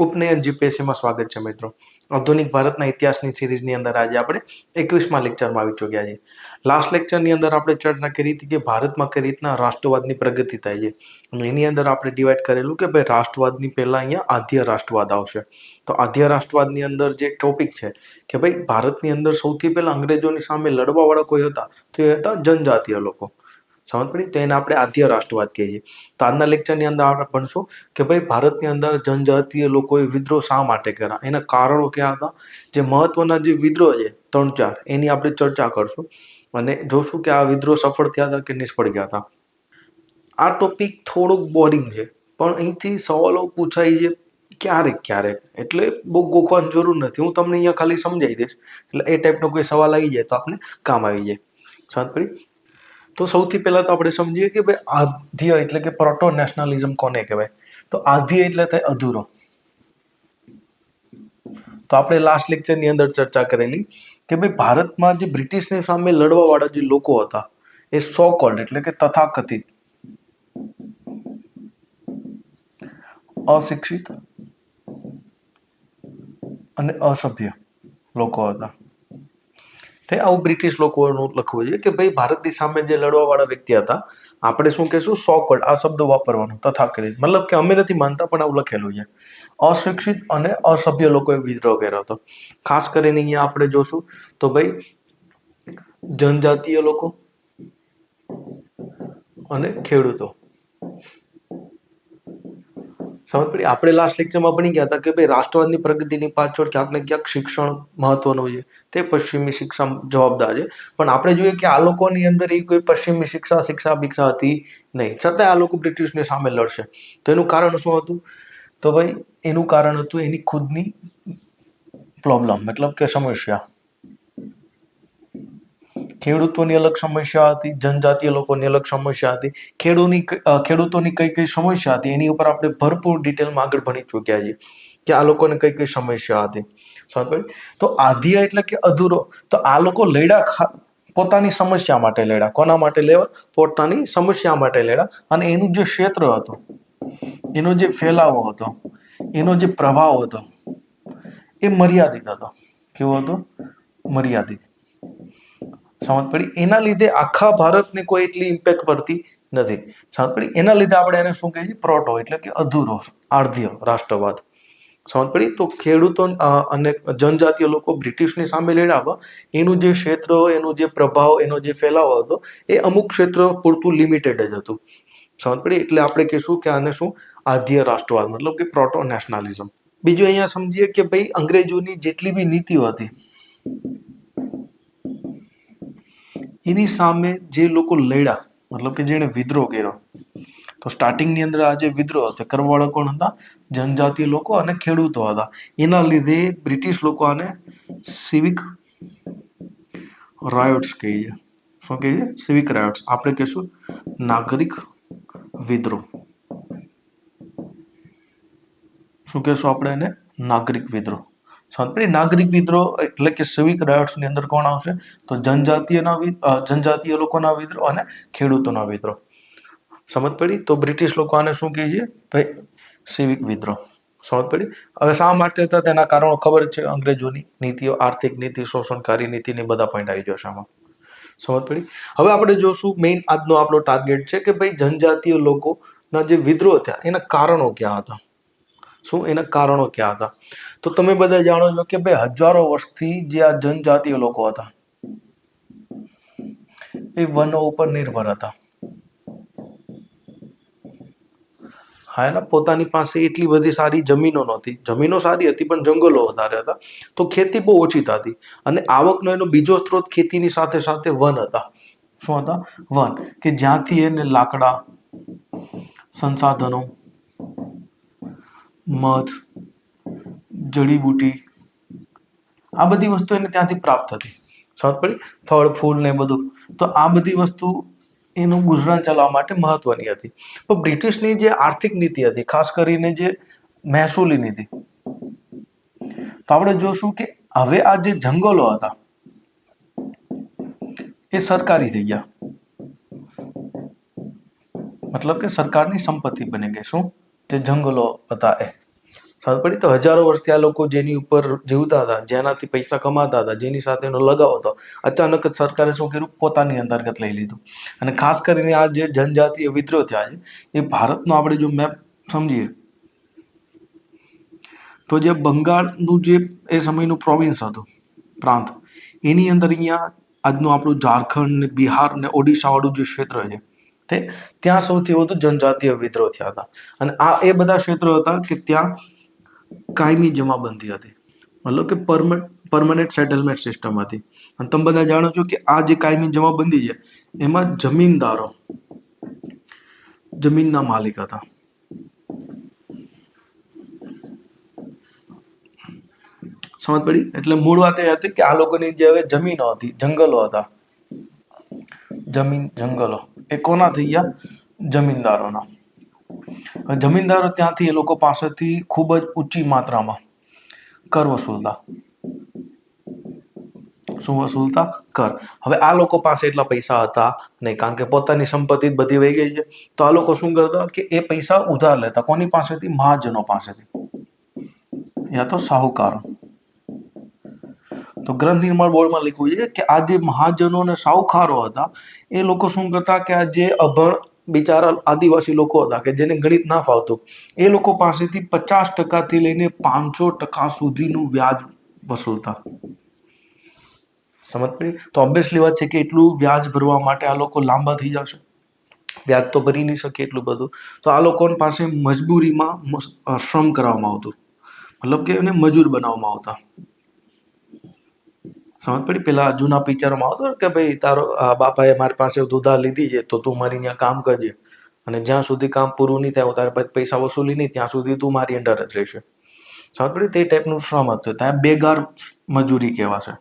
ઉપનયન જીપીએસસીમાં સ્વાગત છે મિત્રો. આધુનિક ભારતના ઇતિહાસની સિરીઝની અંદર આજે આપણે એકવીસમાં લેક્ચરમાં આવી ચૂક્યા છીએ. લાસ્ટ લેક્ચરની અંદર આપણે ચર્ચા કરી હતી કે ભારતમાં કઈ રીતના રાષ્ટ્રવાદની પ્રગતિ થાય છે. અને એની અંદર આપણે ડિવાઈડ કરેલું કે ભાઈ રાષ્ટ્રવાદની પહેલાં અહીંયા આધ્ય રાષ્ટ્રવાદ આવશે. તો આધ્ય રાષ્ટ્રવાદની અંદર જે ટોપિક છે કે ભાઈ ભારતની અંદર સૌથી પહેલાં અંગ્રેજોની સામે લડવાવાળા કોઈ હતા? તો એ હતા જનજાતીય લોકો. સમજ પડી? તો એને આપણે આદ્ય રાષ્ટ્રવાદ કહીએ તો આજના લેક્ચરની અંદર આપણે ભણશું કે ભાઈ ભારતની અંદર જનજાતીય લોકોએ વિદ્રોહ શા માટે કર્યા? એના કારણો ક્યાં હતા? જે મહત્વના જે વિદ્રોહ છે, ત્રણ ચાર, એની આપણે ચર્ચા કરશું. અને જોશું કે આ વિદ્રોહ સફળ થયા હતા કે નિષ્ફળ ગયા હતા. આ ટોપિક થોડોક બોરિંગ છે, પણ અહીંથી સવાલો પૂછાય છે, ક્યારેક ક્યારેક. એટલે બહુ ગોખવાની જરૂર નથી. હું તમને અહીંયા ખાલી સમજાવી દઈશ. એટલે એ ટાઈપનો કોઈ સવાલ આવી જાય તો આપણે કામ આવી જાય. સમજ પડી? તો સૌથી પહેલાં તો આપણે સમજીએ કે ભાઈ આધ્ય એટલે કે પ્રોટો નેશનલિઝમ કોને કહેવાય? તો આધ્ય એટલે થાય અધૂરો. તો આપણે લાસ્ટ લેક્ચરની અંદર ચર્ચા કરેલી કે ભાઈ ભારતમાં જે બ્રિટિશની સામે લડવાવાળા જે લોકો હતા, એ સો કોલ્ડ એટલે કે તથાકથિત. અશિક્ષિત અને અસભ્ય લોકો હતા. તે આવું બ્રિટિશ લોકોનું લખવું જોઈએ કે ભાઈ ભારતની સામે જે લડવાવાળા વ્યક્તિ હતા, આપણે શું કહેશું? સોકડ આ શબ્દ વાપરવાનો તથા કરી મતલબ કે અમે નથી માનતા, પણ આવું લખેલું છે. અશિક્ષિત અને અસભ્ય લોકોએ વિદ્રોહ કર્યો હતો. ખાસ કરીને અહીંયા આપણે જોશું તો ભાઈ, જનજાતીય લોકો અને ખેડૂતો. સમજ પડી? આપણે લાસ્ટ લેક્ચરમાં ભણી ગયા હતા કે ભાઈ રાષ્ટ્રવાદની પ્રગતિની પાછળ ક્યાંક ને ક્યાંક શિક્ષણ મહત્વનું છે. તે પશ્ચિમી શિક્ષા જવાબદાર છે. પણ આપણે જોઈએ કે આ લોકોની અંદર એ કોઈ પશ્ચિમી શિક્ષા શિક્ષા ભિક્ષા હતી નહીં. છતાં આ લોકો બ્રિટિશને સામે લડશે. તો એનું કારણ શું હતું? તો ભાઈ એનું કારણ હતું એની ખુદની પ્રોબ્લેમ મતલબ કે સમસ્યા. ખેડૂતોની અલગ સમસ્યા હતી, જનજાતીય લોકોની અલગ સમસ્યા હતી. ખેડૂની ખેડૂતોની કઈ કઈ સમસ્યા હતી એની ઉપર આપણે ભરપૂર ડિટેલમાં આગળ ભણી ચૂક્યા છીએ કે આ લોકોને કઈ કઈ સમસ્યા હતી. તો આધિયા એટલે કે અધૂરો. તો આ લોકો લડ્યા પોતાની સમસ્યા માટે લડ્યા કોના માટે લેવા? પોતાની સમસ્યા માટે લડ્યા અને એનું જે ક્ષેત્ર હતું, એનો જે ફેલાવો હતો, એનો જે પ્રભાવ હતો, એ મર્યાદિત હતો. કેવો હતો? મર્યાદિત. સમજ પડી. એના લીધે આખા ભારતને કોઈ એટલી ઇમ્પેક્ટ પડતી નથી. સમજ પડી. એના લીધે આપણે એને શું કહીએ છીએ? પ્રોટો એટલે કે અધૂરો, આર્ધ્ય રાષ્ટ્રવાદ. સમજ પડી. તો ખેડૂતો અને જનજાતીય લોકો બ્રિટિશની સામે લડાવવા એનું જે ક્ષેત્ર, એનું જે પ્રભાવ, એનો જે ફેલાવો હતો, એ અમુક ક્ષેત્ર પૂરતું લિમિટેડ જ હતું. સમજ પડી. એટલે આપણે કહીશું કે આને શું? આધ્ય રાષ્ટ્રવાદ, મતલબ કે પ્રોટો નેશનલિઝમ બીજું અહીંયા સમજીએ કે ભાઈ અંગ્રેજોની જેટલી બી નીતિઓ હતી એની સામે જે લોકો લડ્યા, મતલબ કે જેણે વિદ્રોહ કર્યો, તો સ્ટાર્ટિંગની અંદર આ જે વિદ્રોહ હતો, કરવાળો કોણ હતા? જનજાતિ લોકો અને ખેડૂતો હતા. એના લીધે બ્રિટિશ લોકો આને સિવિક રાયોટ્સ કહીએ શું કહીએ સિવિક રાયોટ્સ આપણે કહીશું નાગરિક વિદ્રોહ. શું કહેશું આપણે એને? નાગરિક વિદ્રોહ. સમજ નાગરિક વિદ્રોહ એટલે કે સિવિક રાયટ્સની અંદર કોણ આવશે? તો જનજાતીયના જનજાતીય લોકોના વિદ્રોહ અને ખેડૂતોના વિદ્રોહ. સમજ પડી? તો બ્રિટિશ લોકો આને શું કહે છે? ભાઈ સિવિક વિદ્રોહ. સમજ પડી? હવે શા માટે હતા? તેના કારણો ખબર છે? અંગ્રેજોની નીતિઓ, આર્થિક નીતિ, શોષણકારી નીતિની બધા પોઈન્ટ આવી જશે આમાં. સમજ પડી? હવે આપણે જોશું મેઇન આજનો આપણો ટાર્ગેટ છે કે ભાઈ જનજાતીય લોકોના જે વિદ્રોહ થયા, એના કારણો ક્યાં હતા? શું એના કારણો ક્યાં હતા? તો તમે બધા જાણો છો કે ભાઈ હજારો વર્ષથી જે આ જનજાતીય લોકો હતા, એ વનો ઉપર નિર્ભર હતા. હા, એના પોતાની પાસે એટલી બધી સારી જમીનો નહોતી. જમીનો સારી હતી, પણ જંગલો વધારે હતા. તો ખેતી બહુ ઓછી થતી. અને આવકનો એનો બીજો સ્ત્રોત ખેતીની સાથે સાથે વન હતા. શું હતા? વન. કે જ્યાંથી એને લાકડા, સંસાધનો, મધ જડીબુટી આ બધી વસ્તુ એને ત્યાંથી પ્રાપ્ત હતી સમજ પડી? ફળ, ફૂલ ને બધું. તો આ બધી વસ્તુ એનું ગુજરાન ચલાવવા માટે મહત્વની હતી. પણ બ્રિટિશની જે આર્થિક નીતિ હતી, ખાસ કરીને જે મહેસૂલી નીતિ, તો આપણે જોશું કે હવે આ જે જંગલો હતા, એ સરકારી થઈ ગયા. મતલબ કે સરકારની સંપત્તિ બની ગઈ. શું? જે જંગલો હતા એ. પડી તો હજારો વર્ષથી આ લોકો જેની ઉપર જીવતા હતા, જેનાથી પૈસા કમાતા હતા, જેની સાથે એનો લગાવ હતો, અચાનક જ સરકારે શું કર્યું? પોતાની અંતર્ગત લઈ લીધું. અને ખાસ કરીને આ જે જનજાતીય વિદ્રોહ થયા છે, એ ભારતનો આપણે જો મેપ સમજીએ, તો જે બંગાળનું જે એ સમયનું પ્રોવિન્સ હતું, પ્રાંત, એની અંદર અહીંયા આજનું આપણું ઝારખંડ ને બિહાર ને ઓડિશાવાળું જે ક્ષેત્ર છે, તે ત્યાં સૌથી વધુ જનજાતીય વિદ્રોહ થયા હતા. અને આ એ બધા ક્ષેત્રો હતા કે ત્યાં કાયમી જમાબંધી હતી. મતલબ કે પરમનન્ટ સેટલમેન્ટ સિસ્ટમ હતી. અને તમે બધા જાણો છો કે આ જે કાયમી જમાબંધી છે, એમાં જમીનદારો, જમીનના માલિક હતા. સમજ પડી? એટલે મૂળ વાત એ હતી કે આ લોકોની જે હવે જમીનો હતી, જંગલો હતા. જમીન જંગલો. એ કોના થઈ ગયા? જમીનદારોના. જમીનદારો ત્યાંથી એ લોકો પાસેથી ખૂબ જ ઊંચી માત્રામાં કર વસૂલતા. શું વસૂલતા? કર. હવે આ લોકો પાસે એટલા પૈસા હતા નહીં, કારણ કે પોતાની સંપત્તિ બધી વહી ગઈ છે. તો આ લોકો શું કરતા કે એ પૈસા ઉધાર લેતા. કોની પાસેથી? મહાજનો પાસેથી. યા તો સાહુકારો. તો ગ્રંથ નિર્માણ બોર્ડમાં લખ્યું છે કે આ જે મહાજનો અને સાહુકારો હતા, એ લોકો શું કરતા કે આ જે અભણ બિચારા આદિવાસી લોકો હતા કે જેને ગણિત ના ફાવતું. એ લોકો પાસેથી પચાસ ટકાથી લઈને પાંચસો ટકા સુધીનું વ્યાજ વસૂલતા. સમજ પડી? તો ઓબ્વિયસલી વાત છે કે એટલું વ્યાજ ભરવા માટે આ લોકો લાંબા થઈ જશે. વ્યાજ તો ભરી નહીં શકે એટલું બધું. તો આ લોકો પાસે મજબૂરીમાં શ્રમ કરવામાં આવતું. મતલબ કે એને મજૂર બનાવવામાં આવતા. સમજ પડી? પેલા જૂના પિક્ચરોમાં આવતો કે ભાઈ, તારો બાપાએ મારી પાસે દુધા લીધી છે, તો તું મારી ત્યાં કામ કરજે. અને જ્યાં સુધી કામ પૂરું નહીં થાય, હું તારે પૈસા વસૂલી નહીં, ત્યાં સુધી તું મારી અંડર જ રહેશે. સમજ પડી? તે ટાઈપનું શ્રમ હતું. ત્યાં બેગાર મજૂરી કહેવાશે.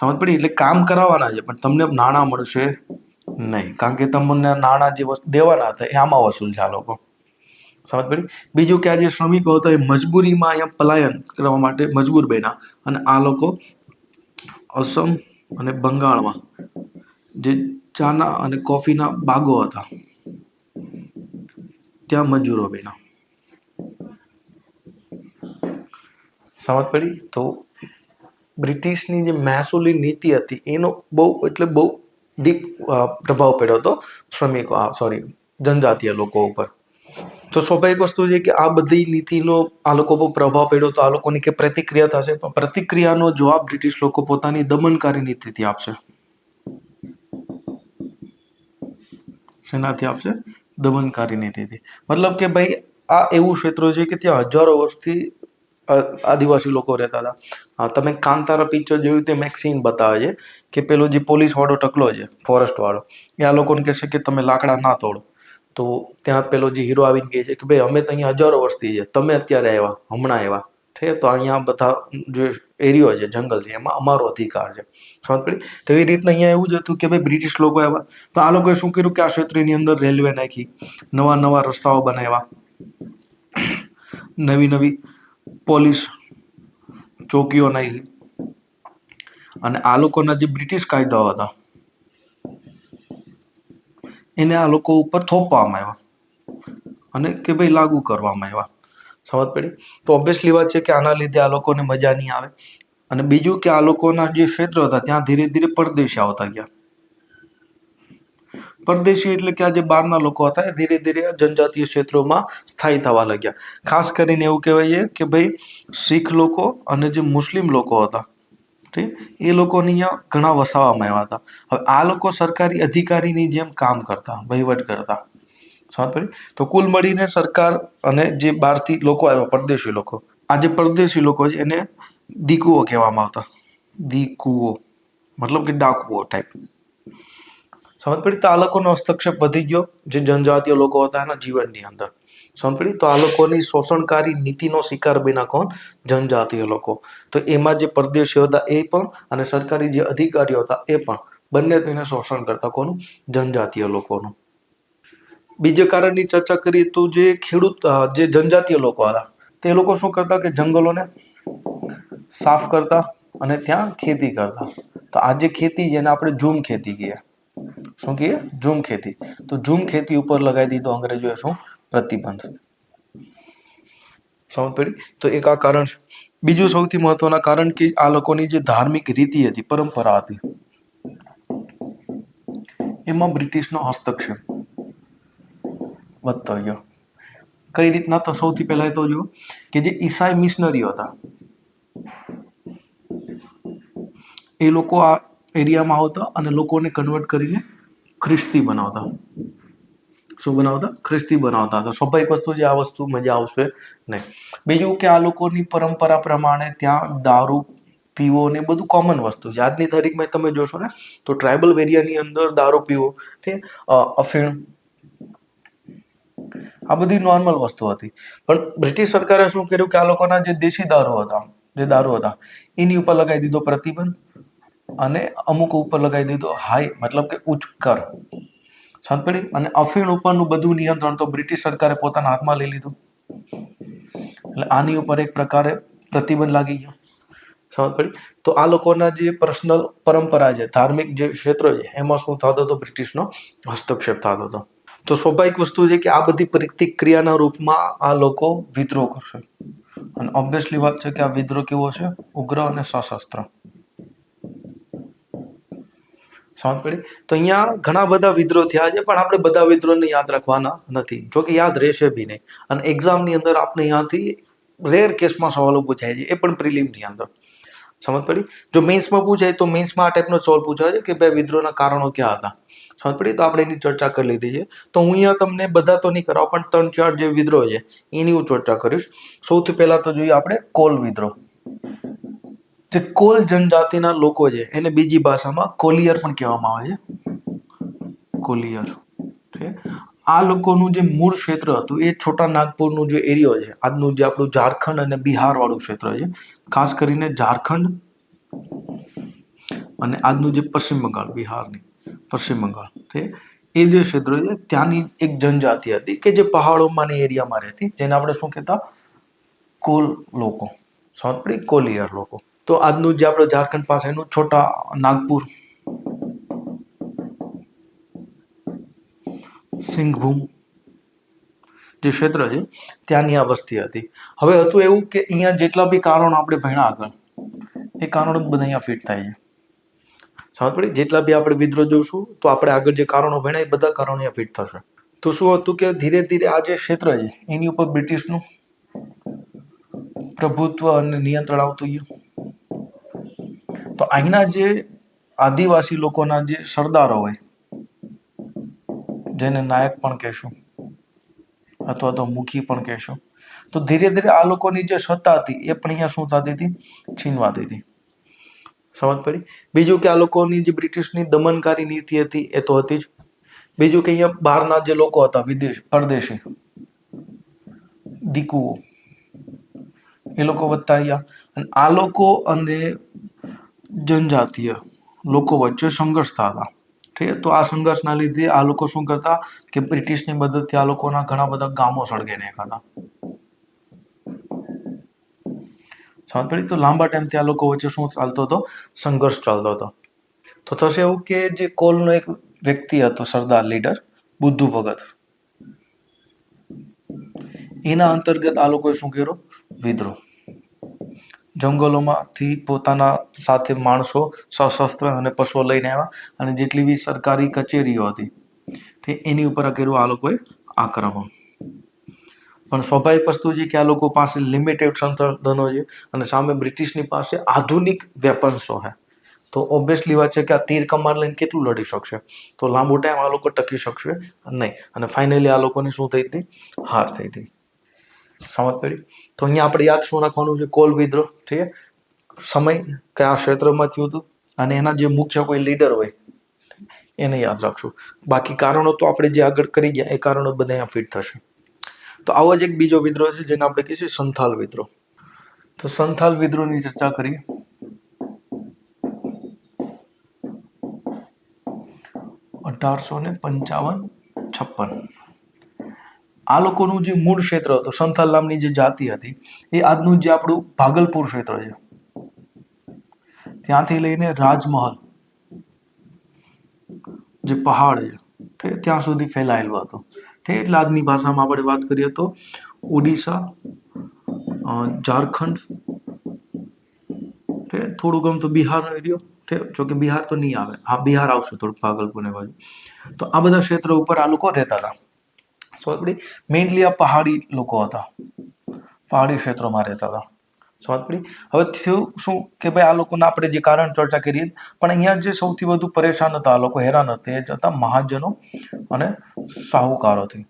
સમજ પડી? એટલે કામ કરાવવાના છે, પણ તમને નાણાં મળશે નહીં. કારણ કે તમને નાણાં જે વસ્તુ દેવાના હતા, એ આમાં વસૂલ છે આ લોકો. સમજ પડી. બીજું કે આ જે શ્રમિકો હતા એ મજબૂરીમાં અહીંયા પલાયન કરવા માટે મજબૂર બન્યા અને આ લોકો અસમ અને બંગાળમાં જે ચાના અને કોફીના બાગો હતા, ત્યાં મજૂરો બન્યા. સમજ પડી તો બ્રિટિશની જે મહેસૂલી નીતિ હતી એનો બહુ એટલે બહુ ડીપ પ્રભાવ પડ્યો હતો શ્રમિકો સોરી, જનજાતીય લોકો ઉપર. તો સ્વાભાવિક વસ્તુ છે કે આ બધી નીતિનો આ લોકો પર પ્રભાવ પડ્યો તો આ લોકોની કે પ્રતિક્રિયા થશે. પણ પ્રતિક્રિયાનો જવાબ બ્રિટિશ લોકો પોતાની દમનકારી નીતિથી આપશે. શેનાથી આપશે? દમનકારી નીતિથી. મતલબ કે ભાઈ, આ એવું ક્ષેત્ર છે કે ત્યાં હજારો વર્ષથી આદિવાસી લોકો રહેતા હતા. તમે કાંતારા પિક્ચર જોયું તે મેક્સીન બતાવે છે કે પેલો જે પોલીસ વાળો ટકલો છે ફોરેસ્ટ વાળો, એ આ લોકોને કહેશે કે તમે લાકડા ના તોડો. તો ત્યાં પેલો જે હીરો આવીને કહે છે કે ભાઈ, અમે તો અહીંયા હજારો વર્ષથી છે. તમે અત્યારે આવ્યા, હમણાં આવ્યા. ઠે? તો અહીંયા બધા જે એરિયો છે જંગલ છે, એમાં અમારો અધિકાર છે. સમજ પડી? તો એ રીતના અહીંયા એવું જ હતું કે ભાઈ બ્રિટિશ લોકો આવ્યા. તો આ લોકોએ શું કર્યું? કે આ ક્ષેત્રની અંદર રેલવે નાખી. નવા નવા રસ્તાઓ બનાવ્યા. નવી નવી પોલીસ ચોકીઓ નાખી. અને આ લોકોના જે બ્રિટિશ કાયદાઓ હતા એને આ લોકો ઉપર થોપવામાં આવ્યા. અને કે ભાઈ લાગુ કરવામાં આવ્યા. સમજ પડી? તો ઓબ્વિયસલી વાત છે કે આના લીધે આ લોકોને મજા નહીં આવે. અને બીજું કે આ લોકોના જે ક્ષેત્ર હતા, ત્યાં ધીરે ધીરે પરદેશી આવતા ગયા. પરદેશી એટલે કે આ જે બહારના લોકો હતા, એ ધીરે ધીરે જનજાતીય ક્ષેત્રોમાં સ્થાયી થવા લાગ્યા. ખાસ કરીને એવું કહેવાય કે ભાઈ શીખ લોકો અને જે મુસ્લિમ લોકો હતા ઠીક એ લોકોની અહીંયા ઘણા વસાવવામાં આવ્યા હતા. હવે આ લોકો સરકારી અધિકારીની જેમ કામ કરતા, વહીવટ કરતા. સમજ પડી તો કુલ મળીને સરકાર અને જે બહારથી લોકો આવ્યા, પરદેશી લોકો, આ જે પરદેશી લોકો છે, એને દીકુઓ કહેવામાં આવતા. દીકુઓ. મતલબ કે ડાકુઓ ટાઈપ સમજ પડી તો આ લોકોનો હસ્તક્ષેપ વધી ગયો. જે જનજાતીય લોકો હતા એના જીવનની અંદર. પડી તો આ લોકોની શોષણકારી નીતિનો શિકાર બન્યા કોણ? જનજાતીય લોકો. તો એમાં જે પરદેશીઓ હતા એ પણ અને સરકારી જે અધિકારીઓ હતા એ પણ બંને તેને શોષણ કરતા કોનું? જનજાતીય લોકોનું. બીજે કારણની ચર્ચા કરીએ તો જે ખેડૂત જે જનજાતીય લોકો હતા, તે લોકો શું કરતા કે જંગલોને સાફ કરતા અને ત્યાં ખેતી કરતા. તો આ જે ખેતી જેને આપણે ઝૂમ ખેતી કહીએ. શું કહીએ? ઝૂમ ખેતી. તો ઝૂમ ખેતી ઉપર લગાવી દીધો અંગ્રેજોએ શું? પ્રતિબંધ. સમજ પડી? તો એક આ કારણ છે. બીજું સૌથી મહત્વના કારણ કે આ લોકોની જે ધાર્મિક રીતિ હતી, પરંપરા હતી, એમાં બ્રિટિશનો હસ્તક્ષેપ વધતો ગયો કઈ રીતના તો સૌથી પહેલા તો જુઓ કે જે ઈસાઈ મિશનરીઓ હતા, એ લોકો આ એરિયામાં આવતા અને લોકોને કન્વર્ટ કરીને ખ્રિસ્તી બનાવતા. શું બનાવતા? ખ્રિસ્તી બનાવતા હતા. સ્વાભાવિક વસ્તુ જે આ વસ્તુ મજા આવશે નહીં. બીજું કે આ લોકોની પરંપરા પ્રમાણે ત્યાં દારૂ, પીવો ને બધું કોમન વસ્તુ છે. આજની તારીખમાં તમે જોશો ને, તો ટ્રાઇબલ એરિયાની અંદર દારૂ પીવો તે અફીણ. આ બધી નોર્મલ વસ્તુ હતી. પણ બ્રિટિશ સરકારે શું કર્યું કે આ લોકોના જે દેશી દારૂ હતા, જે દારૂ હતા, એની ઉપર લગાવી દીધો પ્રતિબંધ અને અમુક ઉપર લગાવી દીધો હાઈ મતલબ કે ઉચ્ચ કર. સમજ અને અફીણ ઉપરનું બધું નિયંત્રણ તો બ્રિટિશ સરકારે પોતાના હાથમાં લઈ લીધું. એટલે આની ઉપર એક પ્રકારે પ્રતિબંધ લાગી ગયો. સમજ તો આ લોકોના જે પર્સનલ પરંપરા છે, ધાર્મિક જે ક્ષેત્ર છે, એમાં શું થતો હતો? બ્રિટિશનો હસ્તક્ષેપ થતો હતો. તો સ્વાભાવિક વસ્તુ છે કે આ બધી પ્રતિક્રિયાના રૂપમાં આ લોકો વિદ્રોહ કરશે. અને ઓબ્વિયસલી વાત છે કે આ વિદ્રોહ કેવો છે? ઉગ્ર અને સશસ્ત્ર. પડી. તો અહીંયા ઘણા બધા વિદ્રોહ થયા છે, પણ આપણે બધા વિદ્રોહને યાદ રાખવાના નથી. જો કે યાદ રહેશે બી નહીં. અને એક્ઝામની અંદર આપણે અહીંયાથી રેર કેસમાં સવાલો પૂછાય છે, એ પણ પ્રિલિમની અંદર. સમજ પડી? જો મેન્સમાં પૂછાય તો મેન્સમાં આ ટાઈપનો સવાલ પૂછાય છે કે ભાઈ વિદ્રોહના કારણો ક્યાં હતા? સમજ પડી? તો આપણે એની ચર્ચા કરી લીધી છે. તો હું અહીંયા તમને બધા તો નહીં કરાવ, પણ ત્રણ ચાર જે વિદ્રોહ છે, એની હું ચર્ચા કરીશ. સૌથી પહેલાં તો જોઈએ આપણે કોલ વિદ્રોહ. જે કોલ જનજાતિના લોકો છે, એને બીજી ભાષામાં કોલિયર પણ કહેવામાં આવે છે. કોલિયર. આ લોકોનું જે મૂળ ક્ષેત્ર હતું, એ છોટા નાગપુરનું જે એરિયો છે, આજનું જે આપણું ઝારખંડ અને બિહાર વાળું ક્ષેત્ર છે, ખાસ કરીને ઝારખંડ અને આજનું જે પશ્ચિમ બંગાળ, બિહારની પશ્ચિમ બંગાળ. છે એ જે ક્ષેત્રો છે, ત્યાંની એક જનજાતિ હતી કે જે પહાડોમાંની એરિયામાં રહેતી, જેને આપણે શું કહેતા? કોલ લોકો. સોરી, કોલિયર લોકો. તો આજનું જે આપણે ઝારખંડ પાસેનું છોટા નાગપુર. સિંઘભૂમ જે ક્ષેત્ર છે, ત્યાંની આ વસ્તી હતી. હવે હતું એવું કે અહીંયા જેટલા બી કારણો આપણે ભણ્યા આગળ, એ કારણો જ બધા અહીંયા ફિટ થાય છે. સમજ પડી? જેટલા બી આપણે વિદ્રોહ જોઈશું તો આપણે આગળ જે કારણો ભણ્યા એ બધા કારણો અહીંયા ફિટ થશે. તો શું હતું કે ધીરે ધીરે આ જે ક્ષેત્ર છે, એની ઉપર બ્રિટિશનું પ્રભુત્વ અને નિયંત્રણ આવતું ગયું તો અહીંના જે આદિવાસી લોકોના જે સરદારો હોય, જેને નાયક પણ કહેશું, અથવા તો મુખી પણ કહેશું, તો ધીરે ધીરે આ લોકોની જે સત્તા હતી, એ પણ અહીંયા શું થતી હતી? છીનવાતી હતી. સમજ પડી? બીજું કે આ લોકોની જે બ્રિટિશની દમનકારી નીતિ હતી, એ તો હતી જ. બીજું કે અહીંયા બહારના જે લોકો હતા, વિદેશ, પરદેશી દીકુઓ એ લોકો વધતા આવ્યા અને આ લોકો અને જનજાતીય લોકો વચ્ચે સંઘર્ષ થતા ઠીક તો આ સંઘર્ષના લીધે આ લોકો શું કરતા કે બ્રિટિશની મદદથી આ લોકોના ઘણા બધા ગામો સળગે નાખાતા સમજ પડી તો લાંબા ટાઈમથી આ લોકો વચ્ચે શું ચાલતો હતો? સંઘર્ષ ચાલતો હતો. તો થશે એવું કે જે કોલનો એક વ્યક્તિ હતો, સરદાર લીડર, બુદ્ધુ ભગત. એના અંતર્ગત આ લોકોએ શું કર્યો? વિદ્રોહ. જંગલોમાંથી પોતાના સાથે માણસો સશસ્ત્ર અને પશુઓ લઈને આવ્યા અને જેટલી બી સરકારી કચેરીઓ હતી તે એની ઉપર કર્યું આ લોકોએ આક્રમણ. પણ સ્વાભાવિક વસ્તુ છે કે આ લોકો પાસે લિમિટેડ સંસાધનો છે અને સામે બ્રિટિશની પાસે આધુનિક વેપન્સો છે. તો ઓબ્વિયસલી વાત છે કે આ તીર કમાર લઈને કેટલું લડી શકશે? તો લાંબો ટાઈમ આ લોકો ટકી શકશે નહીં. અને ફાઇનલી આ લોકોની શું થઈ હતી? હાર થઈ હતી. પડી તો અહીંયા આપણે યાદ શું રાખવાનું છે? કોલ વિદ્રોહ. ઠીક સમય કયા ક્ષેત્રમાં થયું હતું? અને એના જે મુખ્ય કોઈ લીડર હોય, એને યાદ રાખશું. બાકી કારણો તો આપણે જે આગળ કરી ગયા, એ કારણો બધા અહીંયા ફિટ થશે. તો આવો જ એક બીજો વિદ્રોહ છે, જેને આપણે કહીએ છીએ સંથાલ વિદ્રોહ. તો સંથાલ વિદ્રોહની ચર્ચા કરીએ. અઢારસો ને પંચાવન છપ્પન. આ લોકોનું જે મૂળ ક્ષેત્ર હતું, સંથાલ નામની જે જાતિ હતી, એ આજનું જે આપણું ભાગલપુર ક્ષેત્ર છે. ત્યાંથી લઈને રાજમહલ જે પહાડ છે ત્યાં સુધી ફેલાયેલું હતું. ઠીક એટલે આજની ભાષામાં આપણે વાત કરીએ તો ઓડિશા ઝારખંડ થોડું ગમ તો બિહારનો એરિયો જોકે બિહાર તો નહીં આવે. હા, બિહાર આવશે થોડુંક ભાગલપુરને બાજુ. તો આ બધા ક્ષેત્રો ઉપર આ લોકો રહેતા હતા. સમજ પડી? મેઇનલી આ પહાડી લોકો હતા. પહાડી ક્ષેત્રોમાં રહેતા હતા. સમજ પડી? હવે થયું શું કે ભાઈ આ લોકોના આપણે જે કારણ ચર્ચા કરીએ, પણ અહીંયા જે સૌથી વધુ પરેશાન હતા, આ લોકો હેરાન હતા, એ જ હતા મહાજનો અને સાહુકારોથી.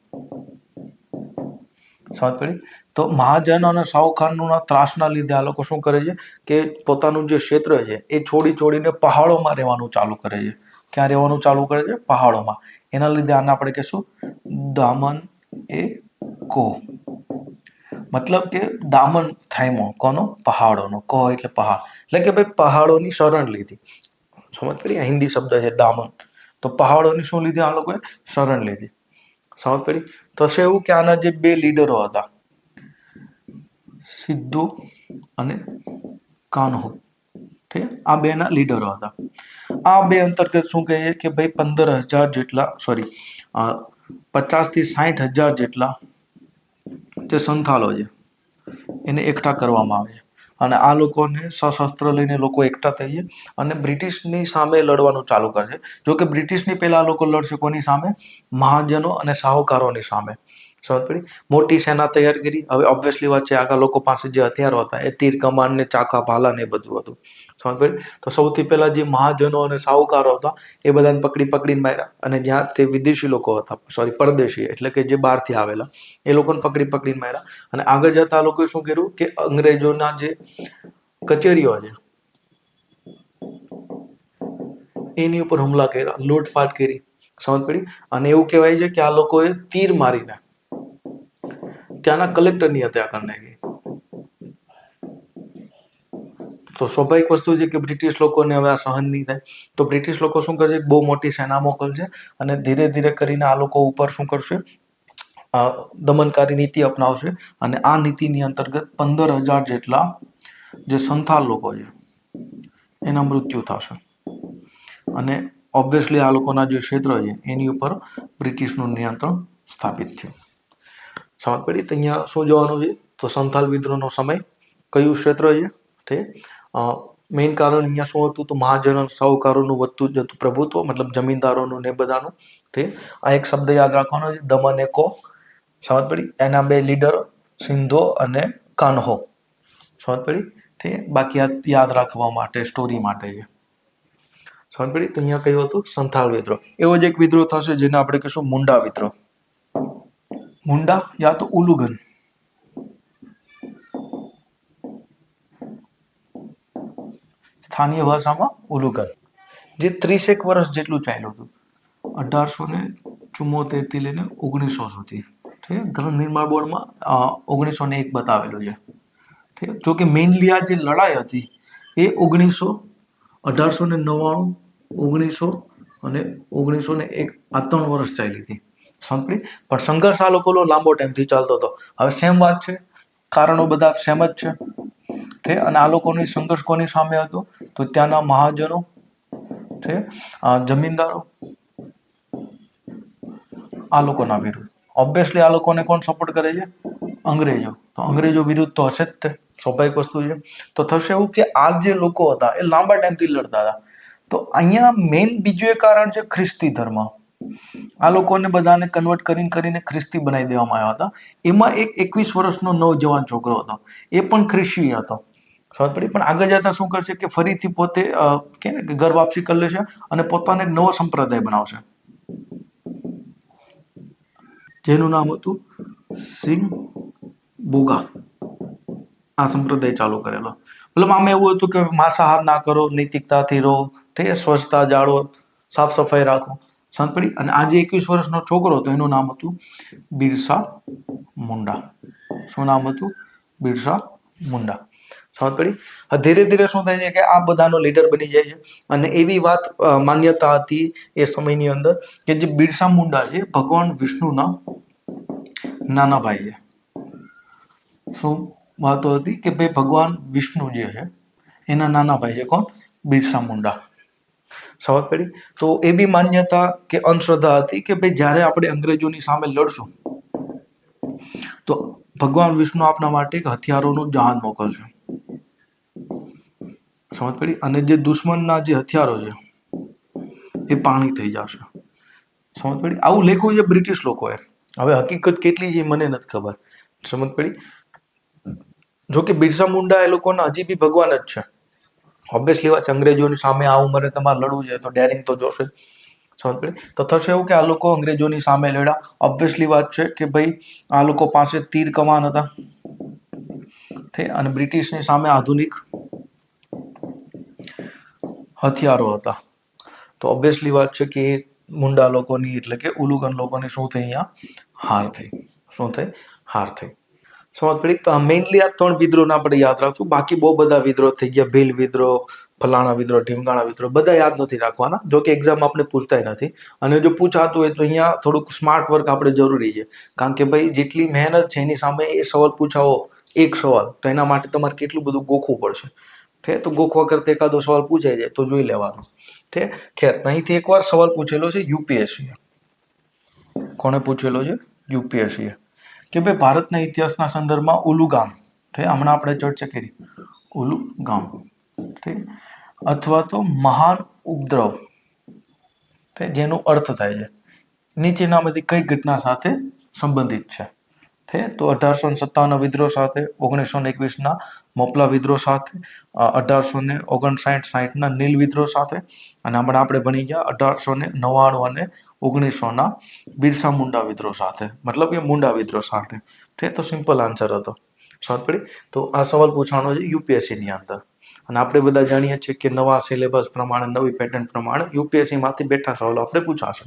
સમજ પડી? તો મહાજન અને સાહુકારોના ત્રાસના લીધે આ લોકો શું કરે છે કે પોતાનું જે ક્ષેત્ર છે, એ છોડી છોડીને પહાડોમાં રહેવાનું ચાલુ કરે છે. ક્યાં રહેવાનું ચાલુ કરે છે? પહાડોમાં. એના લીધે આને આપણે કહીશું દામન એ કો. મતલબ કે દામન થાયમો, કોનો? પહાડોનો. કો એટલે પહાડ. એટલે કે ભાઈ પહાડોની શરણ લીધી. સમજ પડી? હિન્દી શબ્દ છે દામન. તો પહાડોની શું લીધી? આ લોકોએ શરણ લીધી. સમજ પડી? તો છે એવું કે આના જે બે લીડરો હતા, સિદ્ધુ અને કાન્હો. ઠીક આ બેના લીડરો હતા. આ બે અંતર્ગત શું કહીએ કે ભાઈ પંદર હજાર જેટલા સોરી પચાસથી સાઠ હજાર જેટલા જે સંથાલો છે, એને એકઠા કરવામાં આવે છે. અને આ લોકોને સશસ્ત્ર લઈને લોકો એકઠા થઈ છે અને બ્રિટિશની સામે લડવાનું ચાલુ કરે છે જો કે બ્રિટિશની પહેલા આ લોકો લડશે કોની સામે? મહાજનો અને સાહુકારોની સામે. સમજ પડી. મોટી સેના તૈયાર કરી. હવે ઓબ્વિયસલી વાત છે આગળ લોકો પાસે જે હથિયારો હતા એ તીર કમાન ને ચાકા ભાલા ને બધું હતું. સમજ પડી. તો સૌથી પહેલા જે મહાજનો અને સાહુકારો હતા એ બધાને પકડી પકડીને માર્યા. અને જ્યાં તે વિદેશી લોકો હતા સોરી પરદેશી એટલે કે જે બહારથી આવેલા, એ લોકોને પકડી પકડીને માર્યા. અને આગળ જતા લોકોએ શું કર્યું કે અંગ્રેજોના જે કચેરીઓ છે, એની ઉપર હુમલા કર્યા, લૂંટફાટ કરી. સમજ પડી. અને એવું કહેવાય છે કે આ લોકોએ તીર મારીને ત્યાંના કલેક્ટરની હત્યા કરી નાખી. તો સ્વાભાવિક વસ્તુ છે કે બ્રિટિશ લોકોને હવે આ સહન નહીં થાય. તો બ્રિટિશ લોકો શું કરશે? બહુ મોટી સેના મોકલશે અને ધીરે ધીરે કરીને આ લોકો ઉપર શું કરશે? દમનકારી નીતિ અપનાવશે અને આ નીતિની અંતર્ગત પંદર હજાર જેટલા જે સંથાલ લોકો છે, એના મૃત્યુ થશે. અને ઓબ્વિયસલી આ લોકોના જે ક્ષેત્ર છે, એની ઉપર બ્રિટિશનું નિયંત્રણ સ્થાપિત થયું સમજ પડી. તો અહીંયા શું જોવાનું છે? તો સંથાલ વિદ્રોહનો સમય કયું ક્ષેત્ર છે? ઠે મેઇન કારણ અહીંયા શું હતું? તો મહાજન સાહુકારોનું વધતું જતું પ્રભુત્વ, મતલબ જમીનદારોનું ને બધાનું. ઠે આ એક શબ્દ યાદ રાખવાનો છે. દમન એ કો. સમજ પડી. એના બે લીડર, સિંધો અને કાન્હો. સમજ પડી. ઠીક? બાકી યાદ રાખવા માટે સ્ટોરી માટે છે. સમજ પડી. તો અહીંયા કયું હતું? સંથાલ વિદ્રોહ. એવો જ એક વિદ્રોહ થશે જેને આપણે કહીશું મુંડા વિદ્રોહ. મુંડા યા તો ઉલુગન સ્થાનીય ભાષામાં ઉલુગન જે ત્રીસેક વર્ષ જેટલું ચાલ્યું હતું અઢારસો ને ચુમ્મોતેરથી લઈને ઓગણીસો સુધી ઠીક? ગ્રંથ નિર્માણ બોર્ડમાં ઓગણીસો ને એક બતાવેલું છે ઠીક જો કે મેઇનલી આ જે લડાઈ હતી એ ઓગણીસો અઢારસો ને નવ્વાણું ઓગણીસો અને ઓગણીસો ને એક આ ત્રણ વર્ષ ચાલી હતી સંપડી પણ સંઘર્ષ આ લોકોનો લાંબો ટાઈમથી ચાલતો હતો. હવે સેમ વાત છે. કારણો બધા સેમ જ છે. ઠીક અને આ લોકોની સંઘર્ષ કોની સામે હતો? તો ત્યાંના મહાજનો છે જમીનદારો, આ લોકોના વિરુદ્ધ. ઓબ્વિયસલી આ લોકોને કોણ સપોર્ટ કરે છે? અંગ્રેજો. તો અંગ્રેજો વિરુદ્ધ તો હશે જ તે. સ્વાભાવિક વસ્તુ છે. તો થશે એવું કે આ જે લોકો હતા, એ લાંબા ટાઈમથી લડતા હતા. તો અહીંયા મેઇન બીજું એક કારણ છે ખ્રિસ્તી ધર્મ. આ લોકોને બધાને કન્વર્ટ કરીને કરીને ખ્રિસ્તી બનાવી દેવામાં આવ્યા હતા. એમાં એક એકવીસ વર્ષનો નવજવાન છોકરો હતો. એ પણ ખ્રિસ્તી હતો. સમજ પડી? પણ આગળ જતા શું કરશે કે ફરીથી પોતે કે ઘર વાપસી કરી લેશે અને પોતાને નવો સંપ્રદાય બનાવશે. જેનું નામ હતું સિંહ બોગા. આ સંપ્રદાય ચાલુ કરેલો. મતલબ આમાં એવું હતું કે માંસાહાર ના કરો, નૈતિકતાથી રહો, ઠીક સ્વચ્છતા જાળવો, સાફ સફાઈ રાખો. પડી અને આજે એકવીસ વર્ષનો છોકરો હતો, એનું નામ હતું બિરસા મુંડા. શું નામ હતું? બિરસા મુંડા. સમજ પડી ધીરે ધીરે શું થાય છે કે આ બધાનો લીડર બની જાય છે. અને એવી વાત માન્યતા હતી એ સમયની અંદર કે જે બિરસા મુંડા છે, ભગવાન વિષ્ણુના નાના ભાઈ છે શું વાતો હતી કે ભાઈ ભગવાન વિષ્ણુ જે છે, એના નાના ભાઈ છે, કોણ? બિરસા મુંડા. સમજ પેઢી તો એ બી માન્યતા કે અંધશ્રદ્ધા હતી કે ભાઈ જ્યારે આપણે અંગ્રેજોની સામે લડશું, તો ભગવાન વિષ્ણુ આપના માટે એક હથિયારોનું જહાજ મોકલશે. સમજ પડી? અને જે દુશ્મનના જે હથિયારો છે, એ પાણી થઈ જશે. સમજ પડી? આવું લખ્યું છે બ્રિટિશ લોકોએ. હવે હકીકત કેટલી છે મને નથી ખબર. સમજ પડી? જો કે બિરસા મુંડા એ લોકોના હજી બી ભગવાન જ છે. ઓબ્વિયસલી વાત અંગ્રેજોની સામે આ ઉંમરે તમારે લડવું છે, તો ડેરિંગ તો જોશે. તો થશે એવું કે આ લોકો અંગ્રેજોની સામે લડ્યા. ઓબ્વિયસલી વાત છે કે ભાઈ, આ લોકો પાસે તીર કમાન હતા. અને બ્રિટિશની સામે આધુનિક હથિયારો હતા. તો ઓબ્વિયસલી વાત છે કે મુંડા લોકોની એટલે કે ઉલુગન લોકોની શું થઈ અહીંયા? હાર થઈ. શું થઈ? હાર થઈ. સમજ પડી તો મેઇનલી આ ત્રણ વિદ્રોહના આપણે યાદ રાખશું બાકી બહુ બધા વિદ્રોહ થઈ ગયા. ભીલ વિદ્રોહ, ફલાણા વિદ્રોહ ઢીમકાણા વિદ્રોહ, બધા યાદ નથી રાખવાના. જો કે એક્ઝામ આપણે પૂછતાય નથી. અને જો પૂછાતું હોય તો અહીંયા થોડુંક સ્માર્ટ વર્ક આપણે જરૂરી છે. કારણ કે ભાઈ, જેટલી મહેનત છે, એની સામે એ સવાલ પૂછાવો, એક સવાલ. તો એના માટે તમારે કેટલું બધું ગોખવું પડશે. ઠે? તો ગોખવા કરતા એકાદો સવાલ પૂછાઈ જાય, તો જોઈ લેવાનો. ઠે? ખેર અહીંથી એકવાર સવાલ પૂછેલો છે યુપીએસસીએ કોણે પૂછેલો છે? યુપીએસસી કે ભાઈ ભારતના ઇતિહાસના સંદર્ભમાં ઉલુ ગામ ઠીક? હમણાં આપણે ચર્ચા કરી. ઉલુ ગામ ઠીક? અથવા તો મહાન ઉપદ્રવ જેનો અર્થ થાય છે. નીચેનામાંથી કઈ ઘટના સાથે સંબંધિત છે? તો અઢારસો સત્તાવન વિદ્રોહ સાથે ઓગણીસો એકવીસના મોપલા વિદ્રોહ સાથે અઢારસો ને ઓગણસાઠ સાઠના નીલ વિદ્રોહ સાથે અને હમણાં આપણે ભણી ગયા અઢારસો ને નવ્વાણું અને ઓગણીસોના બિરસા મુંડા વિદ્રોહ સાથે. મતલબ કે મુંડા વિદ્રોહ સાથે. ઠીક, તો સિમ્પલ આન્સર હતો. સમજ પડી તો આ સવાલ પૂછવાનો છે યુપીએસસીની અંદર. અને આપણે બધા જાણીએ છીએ કે નવા સિલેબસ પ્રમાણે, નવી પેટર્ન પ્રમાણે યુપીએસસીમાંથી બેઠા સવાલો આપણે પૂછાશે.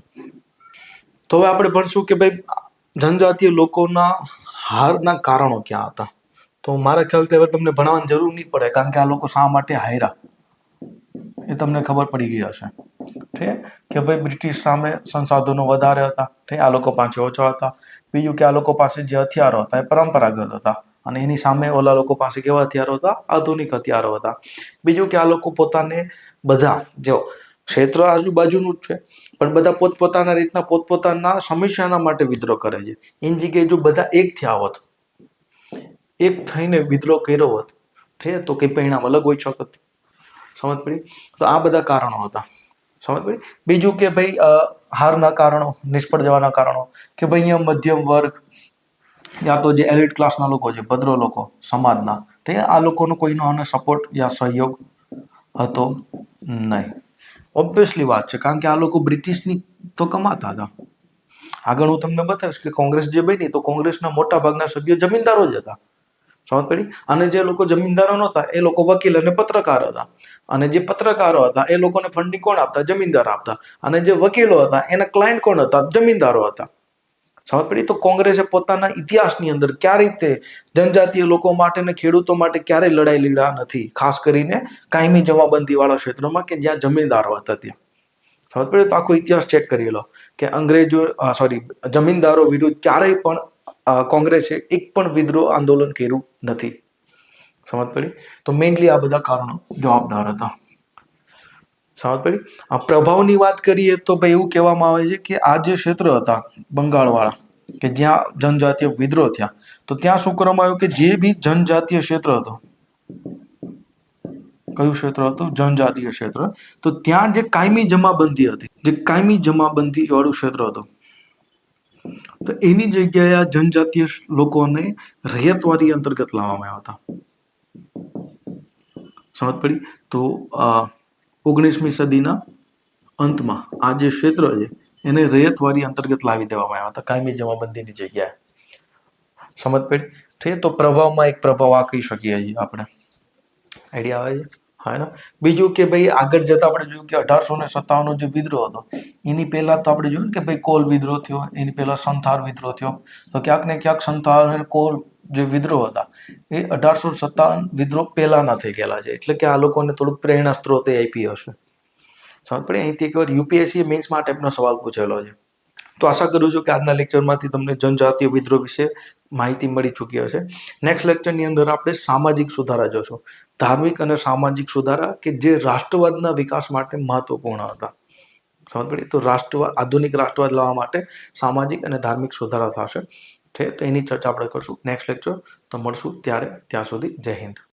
તો હવે આપણે ભણશું કે ભાઈ, જનજાતીય લોકોના હારના કારણો ક્યાં હતા? તો મારા ખ્યાલથી હવે તમને ભણાવવાની જરૂર નહીં પડે, કારણ કે આ લોકો શા માટે હાયરા? એ તમને ખબર પડી ગઈ હશે. ઠીક? કે ભાઈ બ્રિટિશ સામે સંસાધનો વધારે હતા. ઠીક? આ લોકો પાસે ઓછા હતા. બીજું કે આ લોકો પાસે જે હથિયારો હતા, એ પરંપરાગત હતા. અને એની સામે ઓલા લોકો પાસે કેવા હથિયારો હતા? આધુનિક હથિયારો હતા. બીજું કે આ લોકો પોતાને બધા, જો, ક્ષેત્ર આજુબાજુનું જ છે, પણ બધા પોતપોતાના રીતના, પોતપોતાના સમસ્યાના માટે વિદ્રોહ કરે છે. એની જગ્યાએ જો બધા એક થયા હોત એક થઈને વિદ્રોહ કર્યો હોત, ઠે, તો કંઈ પરિણામ અલગ હોઈ શકત સમજ પડી? તો આ બધા કારણો હતા. સમજ પડી? બીજું કે ભાઈ હારના કારણો, નિષ્ફળ જવાના કારણો, કે ભાઈ અહીંયા મધ્યમ વર્ગ, યા તો જે એલિટ ક્લાસના લોકો છે, ભદ્રો લોકો, સમાજના ઠીક આ લોકોનો કોઈનો આને સપોર્ટ યા સહયોગ હતો નહીં. ઓબ્વિયસલી વાત છે, કારણ કે આ લોકો બ્રિટિશની તો કમાતા હતા. આગળ હું તમને બતાવીશ કે કોંગ્રેસ જે બની, તો કોંગ્રેસના મોટા ભાગના સભ્યો જમીનદારો જ હતા. સમજ પડી? અને જે લોકો જમીનદારો નહોતા, એ લોકો વકીલ અને પત્રકાર હતા. અને જે પત્રકારો હતા, એ લોકોને ફંડિંગ કોણ આપતા? જમીનદાર આપતા. અને જે વકીલો હતા, એના ક્લાયન્ટ કોણ હતા? જમીનદારો હતા. સમજ પડી? તો કોંગ્રેસે પોતાના ઇતિહાસની અંદર ક્યાં રીતે જનજાતીય લોકો માટે ને ખેડૂતો માટે ક્યારેય લડાઈ લીધા નથી? ખાસ કરીને કાયમી જમાબંધી વાળા ક્ષેત્રોમાં કે જ્યાં જમીનદારો હતા ત્યાં. સમજ પડી? તો આખો ઇતિહાસ ચેક કરી લો. કે અંગ્રેજો સોરી જમીનદારો વિરુદ્ધ ક્યારેય પણ કોંગ્રેસે એક પણ વિદ્રોહ આંદોલન કર્યું નથી. સમજ પડી? તો મેઇનલી આ બધા કારણો જવાબદાર હતા. સમજ પડી? આ પ્રભાવની વાત કરીએ તો ભાઈ એવું કહેવામાં આવે છે કે આ જે ક્ષેત્ર હતા, બંગાળવાળા, કે જ્યાં જનજાતીય વિદ્રોહ થયા, તો ત્યાં શું કરવામાં આવ્યું કે જે બી જનજાતીય ક્ષેત્ર હતો, કયું ક્ષેત્ર હતું? જનજાતીય ક્ષેત્ર. તો ત્યાં જે કાયમી જમાબંધી હતી, જે કાયમી જમાબંધી વાળું ક્ષેત્ર હતું તો એની જગ્યાએ આ જનજાતીય લોકોને રહેતવારી અંતર્ગત લાવવામાં આવ્યા હતા. સમજ પડી? તો ઓગણીસમી સદીના અંતમાં આ જે ક્ષેત્ર છે, એને રૈયતવારી અંતર્ગત લાવી દેવામાં આવ્યા હતા, કાયમી જમાબંધીની જગ્યાએ. સમજ પડી? છે તો પ્રભાવમાં એક પ્રભાવ આ કહી શકીએ છીએ આપણે. આઈડિયા આવે છે? હા ને? બીજું કે ભાઈ આગળ જતા આપણે જોયું કે અઢારસો ને સત્તાવનનો જે વિદ્રોહ હતો, એની પહેલા તો આપણે જોયું કે ભાઈ કોલ વિદ્રોહ થયો, એની પહેલા સંથાર વિદ્રોહ થયો. તો ક્યાંક ને ક્યાંક સંથાર અને કોલ જે વિદ્રોહ હતા, એ અઢારસો સત્તાવન વિદ્રોહ પહેલાના થઈ ગયેલા છે. એટલે કે આ લોકોને થોડુંક પ્રેરણા સ્ત્રોત આપી હશે. સમજ પડે? અહીંથી એકવાર યુપીએસસી મેન્સમાં ટાઈપનો સવાલ પૂછેલો છે. તો આશા કરું છું કે આજના લેક્ચરમાંથી તમને જનજાતીય વિદ્રોહ વિશે માહિતી મળી ચૂકી હશે. નેક્સ્ટ લેક્ચરની અંદર આપણે સામાજિક સુધારા જોશું. ધાર્મિક અને સામાજિક સુધારા કે જે રાષ્ટ્રવાદના વિકાસ માટે મહત્વપૂર્ણ હતા. સમજ પડી? તો રાષ્ટ્રવાદ, આધુનિક રાષ્ટ્રવાદ લાવવા માટે સામાજિક અને ધાર્મિક સુધારા થશે. છે તો એની ચર્ચા આપણે કરશું. નેક્સ્ટ લેક્ચર તો મળશું ત્યારે ત્યાં સુધી જય હિન્દ.